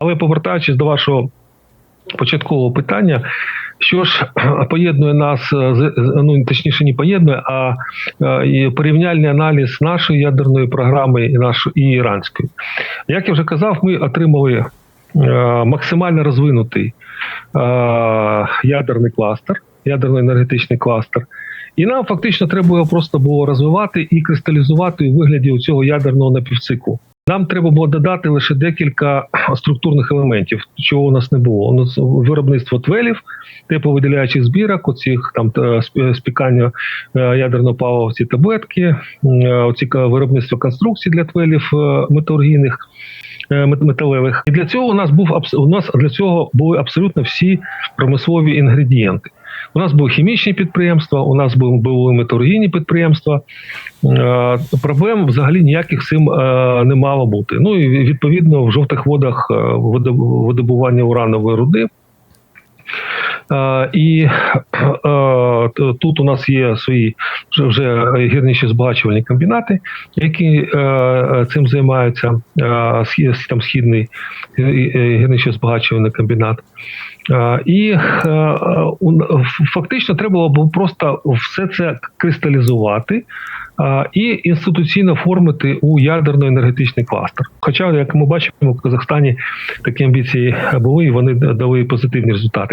Але повертаючись до вашого початкового питання, що ж поєднує нас е, з ну точніше, не поєднує, а е, порівняльний аналіз нашої ядерної програми і нашої і іранської. Як я вже казав, ми отримали е, максимально розвинутий е, ядерний кластер, ядерно-енергетичний кластер. І нам фактично треба його просто було розвивати і кристалізувати у вигляді цього ядерного напівциклу. Нам треба було додати лише декілька структурних елементів, чого у нас не було. У нас виробництво твелів, тепловиділяючих збірок, оцих там е, спікання е, ядерного палива ці таблетки, е, оці виробництво конструкцій для твелів е, металургійних. Е, Металевих і для цього у нас був у нас для цього були абсолютно всі промислові інгредієнти. У нас були хімічні підприємства, у нас були, були металургійні підприємства. Е, Проблем взагалі ніяких з цим е, не мало бути. Ну і відповідно в жовтих водах видоб- видобування уранової руди. І тут у нас є свої вже- гірніші збагачувальні комбінати, які е, цим займаються. Там східний е, е, гірничо збагачувальний комбінат. І фактично треба було просто все це кристалізувати і інституційно оформити у ядерно-енергетичний кластер. Хоча, як ми бачимо, в Казахстані такі амбіції були, і вони дали позитивні результати.